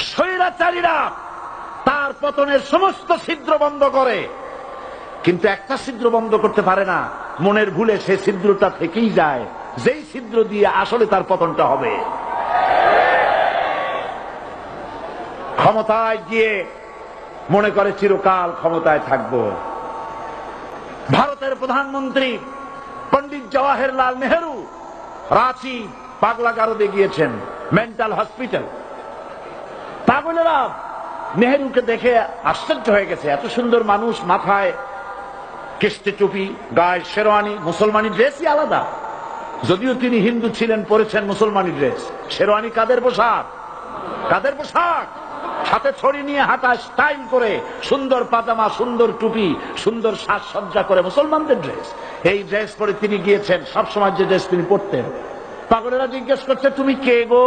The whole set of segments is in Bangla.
স্বৈরাচারীরা তার পতনের সমস্ত ছিদ্র বন্ধ করে। কিন্তু একটা ছিদ্র বন্ধ করতে পারে না। মনের ভুলে সে ছিদ্রটা থেকেই যায়। যেই ছিদ্র দিয়ে আসলে তার পতনটা হবে। ক্ষমতায় গিয়ে মনে করে চিরকাল ক্ষমতায় থাকব। ভারতের প্রধানমন্ত্রী পন্ডিত জওয়াহরলাল নেহরু রাঁচি পাগলা পাগলাগারদে গিয়েছেন, মেন্টাল হসপিটাল। পাগলেরা নেহেরুকে দেখে আশ্চর্য হয়ে গেছে। এত সুন্দর মানুষ, মাথায় কিস্তি টুপি, গায়ে শেরওয়ানি, মুসলমানি ড্রেসই আলাদা। যদিও তিনি হিন্দু ছিলেন, পরেছেন মুসলমানি ড্রেস। শেরওয়ানি কাদের পোশাক? কাদের পোশাক? হাতে ছড়ি নিয়ে হাঁটা স্টাইল করে, সুন্দর পাজামা, সুন্দর টুপি, সুন্দর সাজসজ্জা করে মুসলমানদের ড্রেস। এই ড্রেস পরে তিনি গিয়েছেন, সবসময় যে ড্রেস তিনি পরতেন। পাগলেরা জিজ্ঞেস করছে, তুমি কে গো?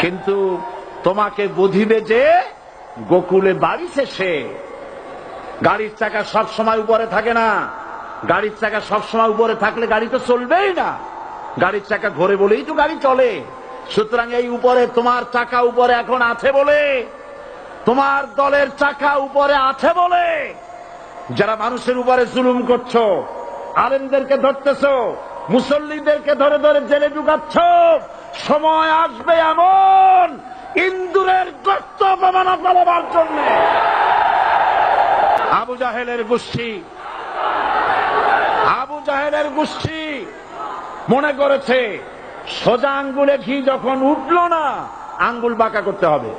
কিন্তু তোমাকে বুঝিবে যে গোকুলে বাড়ি শেষে গাড়ির চাকা সব সময় উপরে থাকে না। গাড়ির চাকা সব সময় উপরে থাকলে গাড়ি তো চলবেই না। গাড়ির চাকা ঘোরে বলেই তো গাড়ি চলে। সুতরাং এই উপরে তোমার চাকা উপরে এখন আছে বলে, তোমার দলের চাকা উপরে আছে বলে। যারা মানুষের উপরে জুলুম করছ, আলেমদেরকে ধরতেছো, মুসল্লিদেরকে ধরে ধরে জেলে ঢুকাচ্ছ সময় আসবে এমন ইন্দুরের গর্ত অপমানা পালাবার জন্য। আবু জাহেলের গোষ্ঠী। আবু জাহেলের গোষ্ঠী মনে করেছে, সোজা আঙ্গুলে ঘি যখন উঠল না, আঙ্গুল বাঁকা করতে হবে।